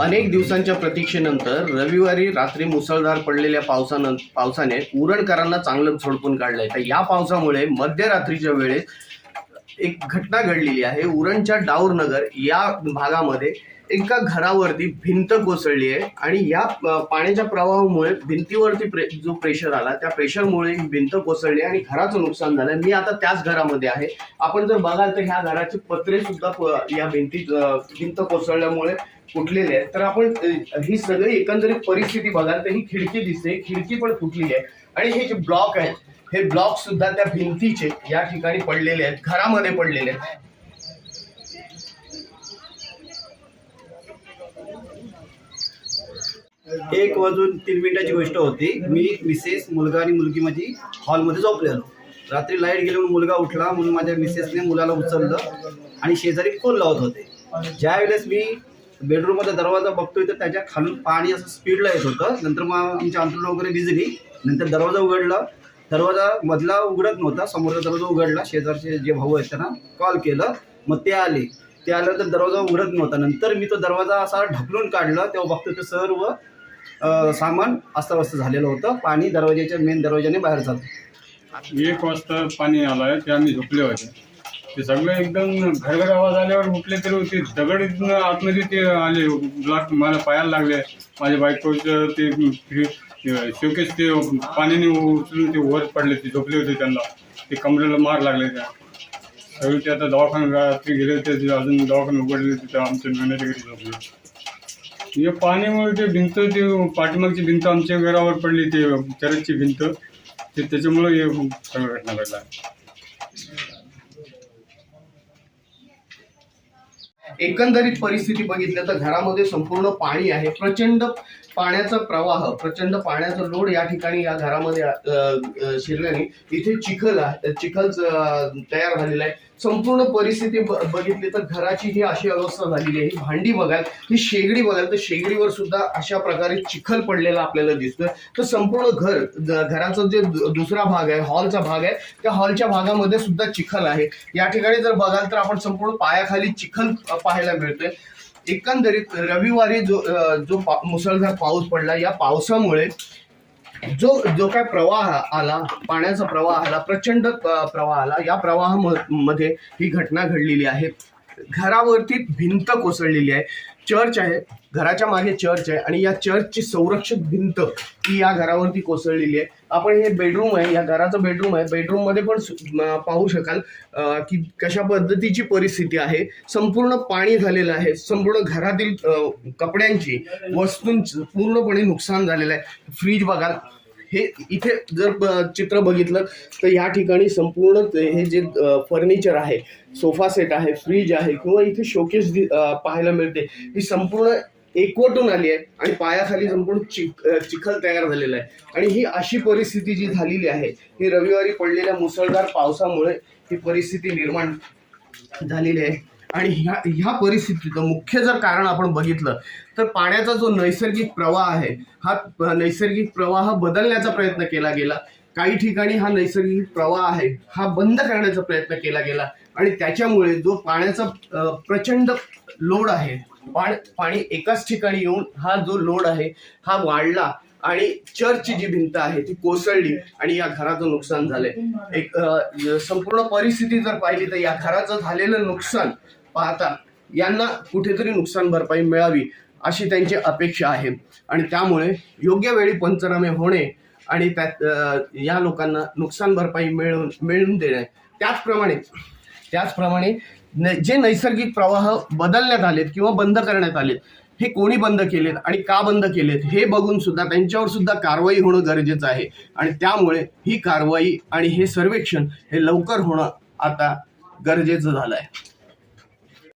अनेक दिवसांच्या प्रतीक्षेनंतर रविवारी रात्री मुसळधार पडलेल्या पावसानं पावसाने उरणकरांना चांगलं झोडपून काढलंय. तर या पावसामुळे मध्यरात्रीच्या वेळेस एक घटना घडलेली आहे. उरणच्या डाऊरनगर या भागामध्ये एका घरावरती भिंत कोसळली आहे आणि या पाण्याच्या प्रवाहामुळे भिंतीवरती प्रे जो प्रेशर आला त्या प्रेशरमुळे ही भिंत कोसळली आणि घराचं नुकसान झालं मी आता त्याच घरामध्ये आहे. आपण जर बघाल तर ह्या घराचे पत्रे सुद्धा या भिंती भिंत कोसळल्यामुळे फुटलेले आहेत. तर आपण ही सगळी एकंदरीत परिस्थिती बघाल तर ही खिडकी दिसते. खिडकी पण फुटलेली आहे. आणि हे जे ब्लॉक आहेत हे ब्लॉक सुद्धा त्या भिंतीचे या ठिकाणी पडलेले आहेत. घरामध्ये पडलेले आहेत. एक वाजून तीन मिनिटाची गोष्ट होती. मी मिसेस मुलगा आणि मुलगी माझी हॉलमध्ये झोपलेलो रात्री लाइट गेली म्हणून मुलगा उठला म्हणून माझ्या मिसेसने मुलाला उचललं आणि शेजारी फोन लावत होते. ज्या वेळेस मी बेडरूममध्ये दरवाजा बघतोय तर त्याच्या खालून पाणी असं स्पीडला येत होतं. नंतर मग आमच्या अंतरून वगैरे भिजली. नंतर दरवाजा उघडला. दरवाजा मधला उघडत नव्हता. समोरचा दरवाजा उघडला. शेजारचे जे भाऊ आहेत त्यांना कॉल केलं. मग ते आले. ते आल्यानंतर दरवाजा उघडत नव्हता. नंतर मी तो दरवाजा असा ढकलून काढला. तेव्हा बघतो ते सर्व सामान अस्ताव्यस्त झालेलं होतं. पाणी दरवाजाच्या मेन दरवाजाने बाहेर जातं एक वाजता पाणी आलं ते आम्ही झोपले होते. ते सगळं एकदम घरघर आवाज आल्यावर उठले तरी होते दगड आतमध्ये ते आले ब्लॉक मला पायाला लागले. माझ्या बायकोचं ते शोकेस ते पाण्याने उचलून ते वर पडले ते झोपले होते त्यांना. ते कमरेला मार लागले त्या. सगळे ते आता दवाखाना रात्री गेले होते ते अजून दवाखाना उघडले तिथं आमच्या मेहनत घरी झोपले. हे पाण्यामुळे ते भिंत ते पाठीमागची भिंत आमच्या घरावर पडली ते चरसची भिंत ते त्याच्यामुळे हे सगळं घटना घडला. एकंदरीत परिस्थिती बघितलं तर घरामध्ये संपूर्ण पाणी आहे. प्रचंड पाण्याचा प्रवाह प्रचंड पाण्याचा लोड या ठिकाणी या घरामध्ये शिरल्याने इथे चिखल आहे चिखल तयार झालेला आहे. संपूर्ण परिस्थिती बघितली तर घराची ही अशी अवस्था झालेली आहे. ही भांडी बघाल ही शेगडी बघाल तर शेगडीवर सुद्धा अशा प्रकारे चिखल पडलेला आपल्याला दिसतोय. तर संपूर्ण घर घराचा जे दुसरा भाग आहे हॉलचा भाग आहे त्या हॉलच्या भागामध्ये सुद्धा चिखल आहे. या ठिकाणी जर बघाल तर आपण संपूर्ण पायाखाली चिखल पाहायला मिळतोय. एकंदरीत रविवारी जो जो पा- मुसळधार पाऊस पडला या पावसामुळे जो जो काय प्रवाह आला पाण्याचा प्रवाह आला प्रचंड प्रवाह आला या प्रवाहामध्ये ही घटना घडलेली आहे. घरावरती भिंत कोसळलेली आहे. चर्च आहे घराच्या मागे चर्च आहे आणि या चर्चची संरक्षक भिंत ही या घरावरती कोसळलेली आहे. आपण हे बेडरूम आहे या घराचं बेडरूम आहे. बेडरूममध्ये पण पाहू शकाल की कशा पद्धतीची परिस्थिती आहे. संपूर्ण पाणी झालेलं आहे. संपूर्ण घरातील कपड्यांची वस्तूंचं पूर्णपणे नुकसान झालेलं आहे. फ्रीज बघाल हे इथे जर चित्र बघितलं तर या ठिकाणी संपूर्ण ते- हे जे फर्निचर आहे सोफा सेट आहे फ्रीज आहे किंवा इथे शोकेस पाहायला मिळते ही संपूर्ण एकवटून आली आहे आणि पायाखाली संपूर्ण चिक चिखल तयार झालेला आहे. आणि ही अशी परिस्थिती जी झालेली आहे ही रविवारी पडलेल्या मुसळधार पावसामुळे ही परिस्थिती निर्माण झालेली आहे. आणि ह्या ह्या परिस्थितीचं मुख्य जर कारण आपण बघितलं तर पाण्याचा जो नैसर्गिक प्रवाह आहे हा नैसर्गिक प्रवाह बदलण्याचा प्रयत्न केला गेला. काही ठिकाणी हा नैसर्गिक प्रवाह आहे हा बंद करण्याचा प्रयत्न केला गेला. आणि त्याच्यामुळे जो पाण्याचा प्रचंड लोड आहे पाणी एकाच ठिकाणी येऊन हा जो लोड आहे हा वाढला. आणि चर्चची जी भिंत आहे ती कोसळली आणि या घराचं नुकसान झालंय. एक संपूर्ण परिस्थिती जर पाहिली तर या घराचं झालेलं नुकसान पाहता यांना कुठेतरी नुकसान भरपाई मिळावी अशी त्यांची अपेक्षा आहे. आणि त्यामुळे योग्य वेळी पंचनामे होणे आणि त्यात या लोकांना नुकसान भरपाई मिळवून मिळवून देणे. त्याचप्रमाणे त्याचप्रमाणे न- जे नैसर्गिक प्रवाह बदलण्यात आलेत किंवा बंद करण्यात आलेत हे कोणी बंद केलेत आणि का बंद केलेत हे बघून सुद्धा त्यांच्यावर सुद्धा कारवाई होणं गरजेचं आहे. आणि त्यामुळे ही कारवाई आणि हे सर्वेक्षण हे लवकर होणं आता गरजेचं झालं आहे